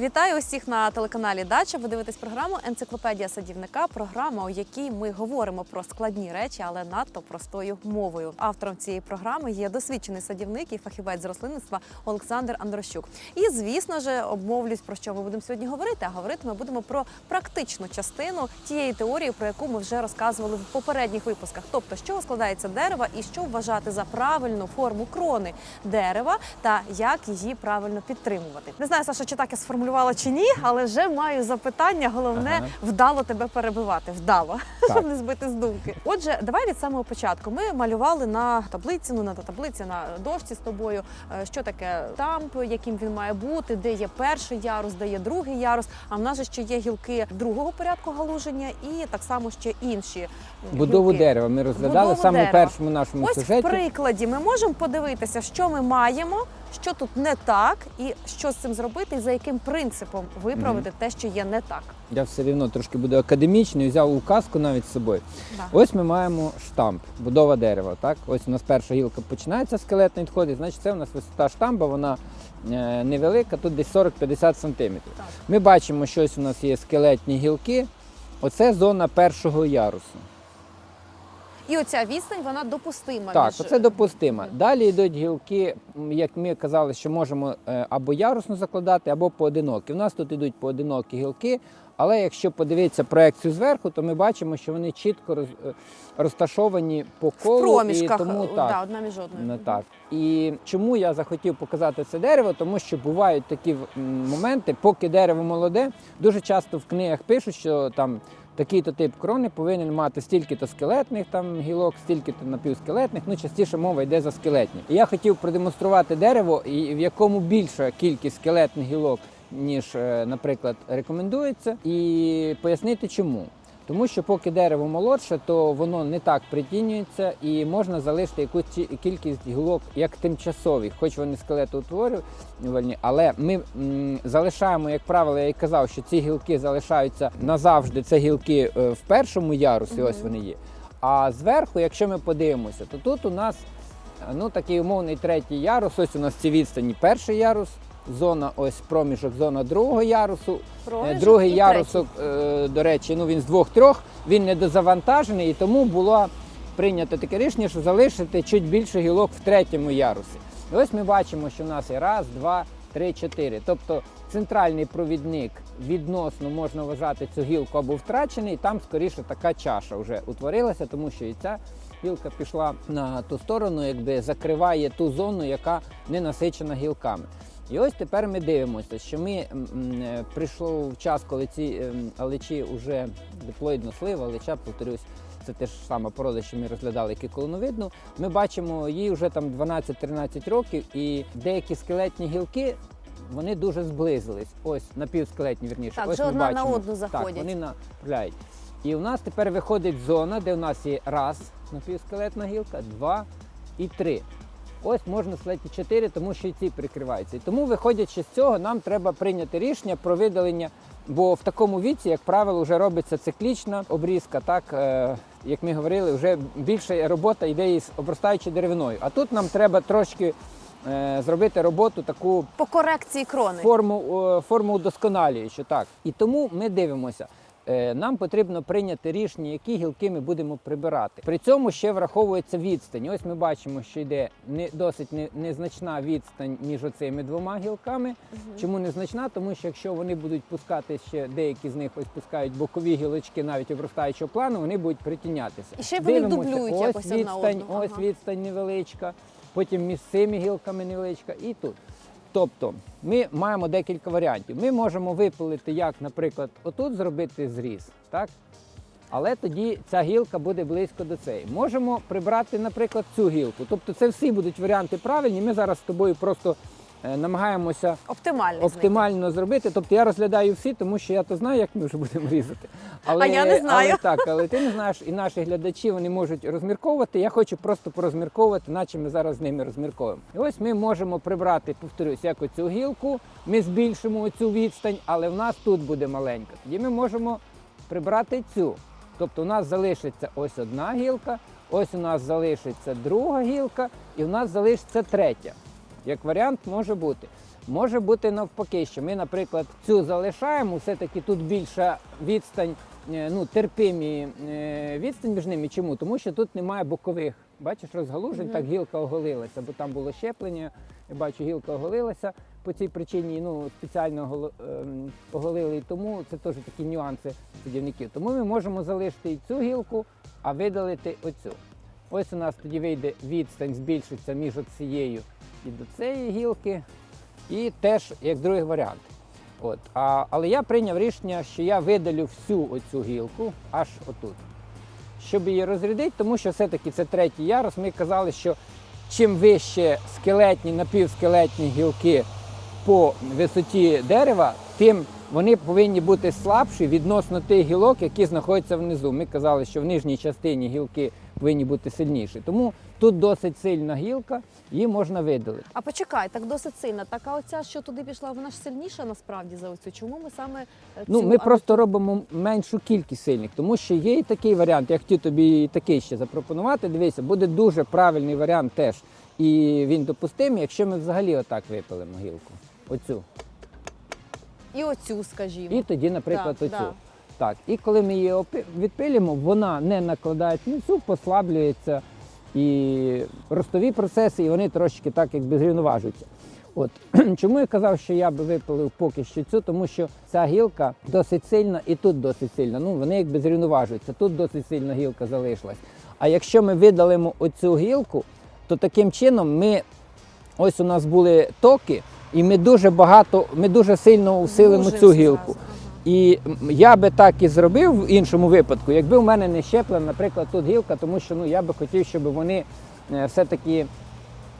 Вітаю усіх на телеканалі Дача. Ви дивитесь програму Енциклопедія садівника. Програма, у якій ми говоримо про складні речі, але надто простою мовою. Автором цієї програми є досвідчений садівник і фахівець з рослинництва Олександр Андрощук. І звісно ж, обмовлюсь про що ми будемо сьогодні говорити. А говорити ми будемо про практичну частину тієї теорії, про яку ми вже розказували в попередніх випусках. Тобто, з чого складається дерево і що вважати за правильну форму крони дерева та як її правильно підтримувати. Не знаю, Саша, чи так я сформулювала чи ні, але вже маю запитання. Головне Ага. вдало тебе перебивати. Вдало, Так. щоб не збити з думки. Отже, давай від самого початку. Ми малювали на таблиці, ну на таблиці, на дошці з тобою. е, Що таке тамп, яким він має бути, де є перший ярус, де є другий ярус. А в нас же ще є гілки другого порядку галуження і так само ще інші Будову гілки. дерева ми розглядали Будову саме дерева. першому нашому Ось в прикладі ми можемо подивитися, що ми маємо, що тут не так, і що з цим зробити, і за яким принципом виправити те, що є не так. Я все рівно трошки буду академічний, взяв указку навіть з собою. Да. Ось ми маємо штамп, будова дерева. Так? Ось у нас перша гілка починається скелетний відходить, значить це у нас висота штампа, вона е, невелика, тут десь 40-50 сантиметрів. Ми бачимо, що ось у нас є скелетні гілки. Оце зона першого ярусу. І оця відстань вона допустима. Так, між... оце допустимо. Далі йдуть гілки, як ми казали, що можемо е, або ярусно закладати, або поодинокі. У нас тут йдуть поодинокі гілки, але якщо подивитися проекцію зверху, то ми бачимо, що вони чітко е, розташовані по в проміжках і тому е, так. Да, одна між одною. Не так. І чому я захотів показати це дерево? Тому що бувають такі моменти, поки дерево молоде, дуже часто в книгах пишуть, що там такий-то тип крони повинен мати стільки-то скелетних там гілок, стільки-то напівскелетних. Ну, частіше мова йде за скелетні. І я хотів продемонструвати дерево, в якому більша кількість скелетних гілок, ніж, е, наприклад, рекомендується, і пояснити чому. Тому що поки дерево молодше, то воно не так притінюється і можна залишити якусь кількість гілок як тимчасові, хоч вони скелетоутворювальні, але ми м, залишаємо, як правило, я і казав, що ці гілки залишаються назавжди. Це гілки е, в першому ярусі, ось вони є. А зверху, якщо ми подивимося, то тут у нас е, ну, такий умовний третій ярус. Ось у нас ці відстані перший ярус, зона, ось проміжок, зона другого ярусу. Проміжок Другий і ярусок, е, до речі, ну він з двох-трьох, він не дозавантажений, і тому було прийнято таке рішення, що залишити чуть більше гілок в третьому ярусі. І ось ми бачимо, що в нас є раз, два, три, чотири. Тобто центральний провідник відносно можна вважати цю гілку або втрачений, там скоріше така чаша вже утворилася, тому що і ця гілка пішла на ту сторону, якби закриває ту зону, яка не насичена гілками. І ось тепер ми дивимося, що ми е, прийшов час, коли ці ем, алечі вже диплоїдна слива, алеча, повторюсь, це те ж сама порода, що ми розглядали, як і колоновидну. Ми бачимо їй вже там 12-13 років, і деякі скелетні гілки. Вони дуже зблизились. Ось напівскелетні, вірніше. Так, ось ми одна на одну заходять. Так, вони направляють. І у нас тепер виходить зона, де у нас є раз напівскелетна гілка, два і три. Ось можна сказати чотири, тому що і ці прикриваються. І тому, виходячи з цього, нам треба прийняти рішення про видалення, бо в такому віці, як правило, вже робиться циклічна обрізка. Так, е, як ми говорили, вже більша робота йде із обростаючою деревиною. А тут нам треба трошки е, зробити роботу таку По корекції крони. форму, форму удосконалюючу. Так. І тому ми дивимося. Е, Нам потрібно прийняти рішення, які гілки ми будемо прибирати. При цьому ще враховується відстань. Ось ми бачимо, що йде не досить незначна відстань між оцими двома гілками. Чому незначна? Тому що якщо вони будуть пускати ще деякі з них ось пускають бокові гілочки навіть обростаючого плану, вони будуть притінятися. І ще вони Дивимося, дублюють ось якось одна відстань, одну. ось Ага. відстань невеличка, потім між цими гілками невеличка і тут. Тобто ми маємо декілька варіантів. Ми можемо випилити, як, наприклад, отут зробити зріз, так? Але тоді ця гілка буде близько до цієї. Можемо прибрати, наприклад, цю гілку. Тобто це всі будуть варіанти правильні. Ми зараз з тобою просто намагаємося Оптимально. оптимально зробити. Тобто я розглядаю всі, тому що я то знаю, як ми вже будемо різати. Але, А я не знаю. Але, так, але ти не знаєш, і наші глядачі вони можуть розмірковувати. Я хочу просто порозмірковувати, наче ми зараз з ними розмірковуємо. І ось ми можемо прибрати, повторюсь, як оцю гілку. Ми збільшимо цю відстань, але в нас тут буде маленька. Тоді ми можемо прибрати цю. Тобто у нас залишиться ось одна гілка, ось у нас залишиться друга гілка, і у нас залишиться третя. Як варіант може бути. Може бути навпаки, що ми, наприклад, цю залишаємо, все-таки тут більша відстань, е, ну, терпимі е, відстань між ними. Чому? Тому що тут немає бокових. Бачиш, розгалужень, Мгм. так гілка оголилася, бо там було щеплення. Я бачу, гілка оголилася по цій причині, ну, спеціально ем, оголили, і тому це теж такі нюанси садівників. Тому ми можемо залишити і цю гілку, а видалити оцю. Ось у нас тоді вийде відстань, збільшиться між цією і до цієї гілки. І теж як другий варіант. От. А, але я прийняв рішення, що я видалю всю оцю гілку аж отут. Щоб її розрядити, тому що все-таки це третій ярус. Ми казали, що чим вище скелетні, напівскелетні гілки по висоті дерева, тим вони повинні бути слабші відносно тих гілок, які знаходяться внизу. Ми казали, що в нижній частині гілки повинні бути сильніші. Тому тут досить сильна гілка, її можна видалити. А почекай, так досить сильно. Так, а оця, що туди пішла, вона ж сильніша насправді за оцю. Чому ми саме е, Ну, ми а просто робимо меншу кількість сильних, тому що є і такий варіант. Я хотів тобі і такий ще запропонувати. Дивися, буде дуже правильний варіант теж. І він допустимий, якщо ми взагалі отак випилимо гілку. Оцю. І оцю, скажімо. І тоді, наприклад, Да, оцю. да. Так. І коли ми її відпилимо, вона не накладає цю, послаблюється і ростові процеси, і вони трошки так якби зрівноважуються. От чому я казав, що я би випилив поки що цю, тому що ця гілка досить сильна і тут досить сильна. Ну вони якби зрівноважуються. Тут досить сильна гілка залишилась. А якщо ми видалимо оцю гілку, то таким чином ми ось у нас були токи, і ми дуже багато, ми дуже сильно усилимо Звужуємо цю зразу. гілку. І я би так і зробив в іншому випадку, якби в мене не щеплена, наприклад, тут гілка, тому що ну, я би хотів, щоб вони е, все-таки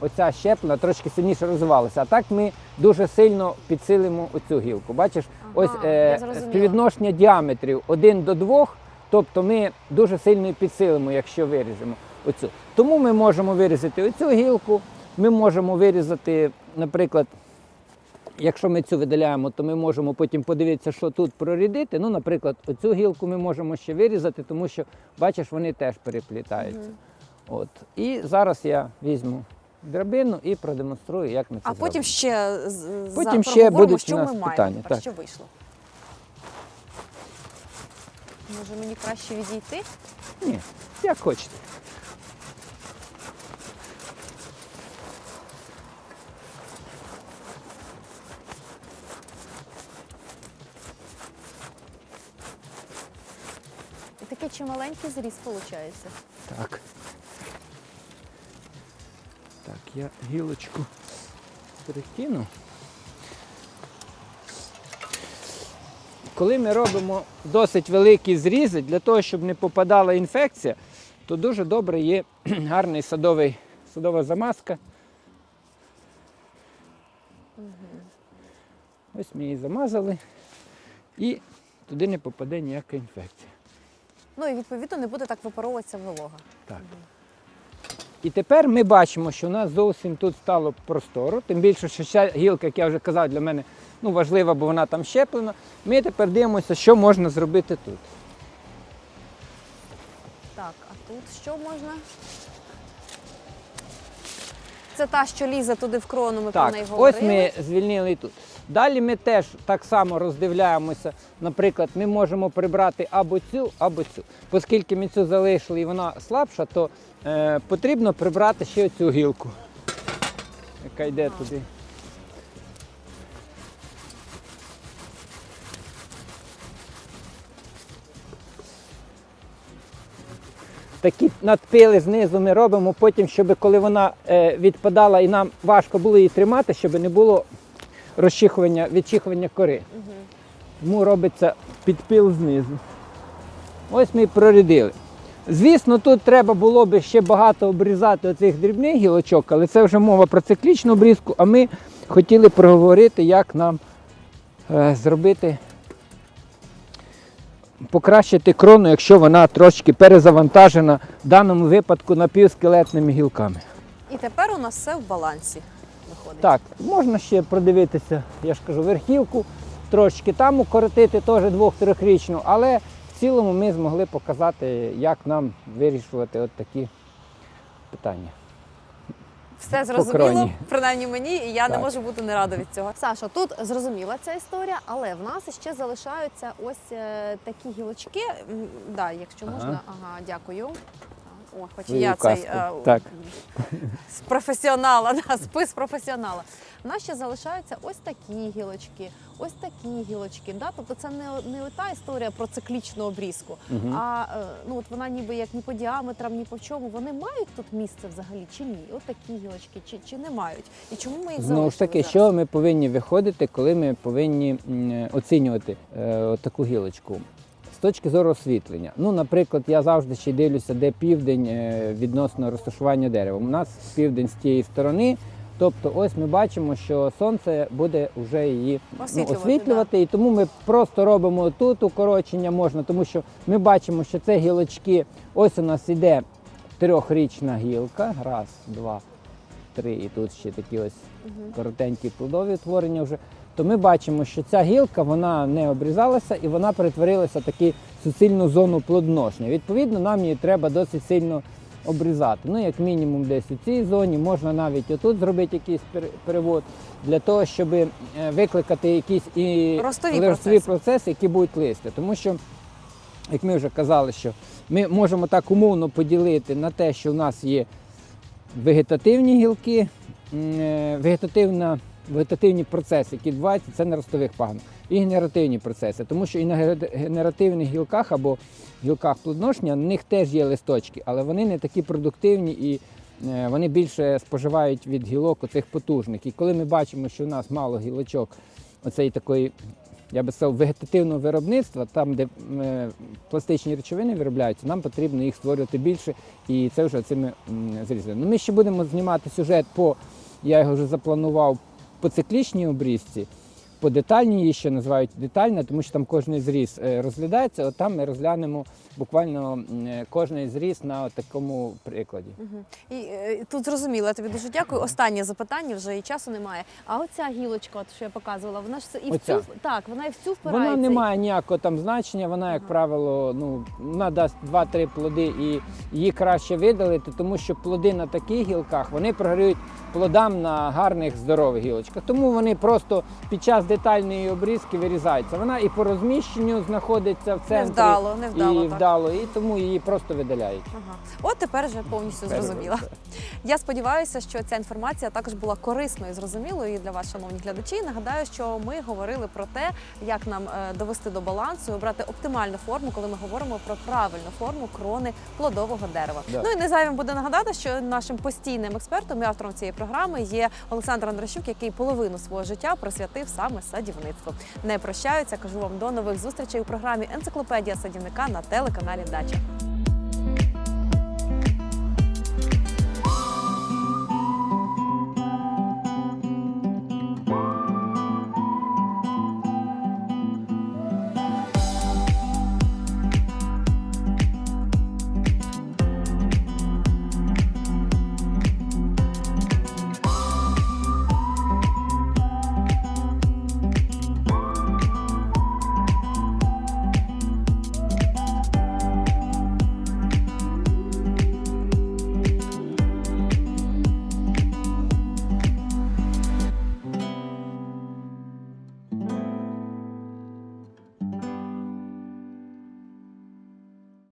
оця щеплена трошки сильніше розвивалася. А так ми дуже сильно підсилимо оцю гілку. Бачиш, Ага, ось е, співвідношення діаметрів один до двох, тобто ми дуже сильно підсилимо, якщо виріжемо оцю. Тому ми можемо вирізати оцю гілку, ми можемо вирізати, наприклад, Якщо ми цю видаляємо, то ми можемо потім подивитися, що тут прорідити. Ну, наприклад, оцю гілку ми можемо ще вирізати, тому що, бачиш, вони теж переплітаються. От. І зараз я візьму драбину і продемонструю, як ми це А зробимо. потім ще Потім ще будуть що у нас ми маємо питання, тепер, так. що вийшло. Може мені краще відійти? Ні, як хочете. І такий чималенький зріз виходить. Так. Так, я гілочку перекину. Коли ми робимо досить великі зрізи, для того, щоб не попадала інфекція, то дуже добре є гарний садовий, садова замазка. Ось ми її замазали і туди не попаде ніяка інфекція. Ну і відповідно не буде так випаровуватися волога. Так. І тепер ми бачимо, що у нас зовсім тут стало просторо, тим більше, що ця гілка, як я вже казав, для мене ну, важлива, бо вона там щеплена. Ми тепер дивимося, що можна зробити тут. Так, а тут що можна? Це та, що лізе туди в крону, ми про Так, неї ось ми звільнили і тут. Далі ми теж так само роздивляємося. Наприклад, ми можемо прибрати або цю, або цю. Оскільки ми цю залишили і вона слабша, то е, потрібно прибрати ще цю гілку, яка йде туди. Такі надпили знизу ми робимо потім, щоб коли вона е, відпадала і нам важко було її тримати, щоб не було розчихування, відчихування кори. Мгм. Тому робиться підпил знизу. Ось ми і прорядили. Звісно, тут треба було би ще багато обрізати оцих дрібних гілочок, але це вже мова про циклічну обрізку, а ми хотіли проговорити, як нам е, зробити, покращити крону, якщо вона трошки перезавантажена в даному випадку напівскелетними гілками. І тепер у нас все в балансі виходить. Так, можна ще продивитися, я ж кажу, верхівку, трошки там укоротити, теж двох-трьохрічну, але в цілому ми змогли показати, як нам вирішувати от такі питання. Все зрозуміло, принаймні мені, і я не можу бути не рада від цього. Саша, тут зрозуміла ця історія, але в нас ще залишаються ось е, такі гілочки. Да, якщо Ага. можна, ага, дякую. О, хоч і я цей е, Так. з професіонала, да, спис професіонала. У нас ще залишаються ось такі гілочки, ось такі гілочки. Да? Тобто це не, не та історія про циклічну обрізку, Мгм. а е, ну от вона ніби як ні по діаметрам, ні по чому. Вони мають тут місце взагалі чи ні? От такі гілочки, чи, чи не мають? І чому ми їх Знову ж таки, залишили що ми повинні виходити, коли ми повинні оцінювати е, таку гілочку? Точки зору освітлення. Ну, наприклад, я завжди ще дивлюся, де південь е, відносно розташування дерева. У нас південь з тієї сторони. Тобто, ось ми бачимо, що сонце буде вже її ну, Освітлювати, освітлювати, і тому ми просто робимо тут укорочення можна, тому що ми бачимо, що це гілочки. Ось у нас іде трьохрічна гілка. Раз, два, три, і тут ще такі ось коротенькі плодові утворення вже, то ми бачимо, що ця гілка вона не обрізалася і вона перетворилася в таку суцільну зону плодоношення. Відповідно, нам її треба досить сильно обрізати. Ну, як мінімум, десь у цій зоні, можна навіть отут зробити якийсь перевод для того, щоб е, викликати якісь і Ростові ростові процеси. процеси, які будуть листя. Тому що, як ми вже казали, що ми можемо так умовно поділити на те, що в нас є вегетативні гілки, е, вегетативна, вегетативні процеси, які відбуваються, це на ростових пагонах, і генеративні процеси. Тому що і на генеративних гілках або гілках плодоношення, на них теж є листочки, але вони не такі продуктивні і е, вони більше споживають від гілок оцих потужних. І коли ми бачимо, що в нас мало гілочок оцеї такої. Я би сказав, вегетативного виробництва, там, де е, пластичні речовини виробляються, нам потрібно їх створювати більше, і це вже цими зрізами. Ну, ми ще будемо знімати сюжет по, я його вже запланував, по циклічній обрізці, по детальній її ще називають детальна, тому що там кожний зріз е, розглядається. От там ми розглянемо буквально е, кожний зріз на такому прикладі. Мгм. І е, тут зрозуміло, я тобі дуже дякую. Останнє запитання вже і часу немає. А оця гілочка, от що я показувала, вона ж і в Оця? цю так, вона і в цю впирається. Вона не має ніякого там значення, вона, як Ага. правило, ну, вона дасть 2-3 плоди і її краще видалити, тому що плоди на таких гілках вони програють плодам на гарних здорових гілочках. Тому вони просто під час детальної обрізки вирізаються. Вона і по розміщенню знаходиться в центрі. Невдало, невдало, і так. вдало, і тому її просто видаляють. Ага. От тепер вже повністю зрозуміла. Перше. Я сподіваюся, що ця інформація також була корисною і зрозумілою і для вас, шановні глядачі. Нагадаю, що ми говорили про те, як нам е, довести до балансу і обрати оптимальну форму, коли ми говоримо про правильну форму крони плодового дерева. Да. Ну і не зайвим буде нагадати, що нашим постійним експертом і автором цієї програми є Олександр Андрощук, який половину свого життя присвятив саме садівництву. Не прощаються. Кажу вам до нових зустрічей у програмі Енциклопедія садівника на телеканалі Дача.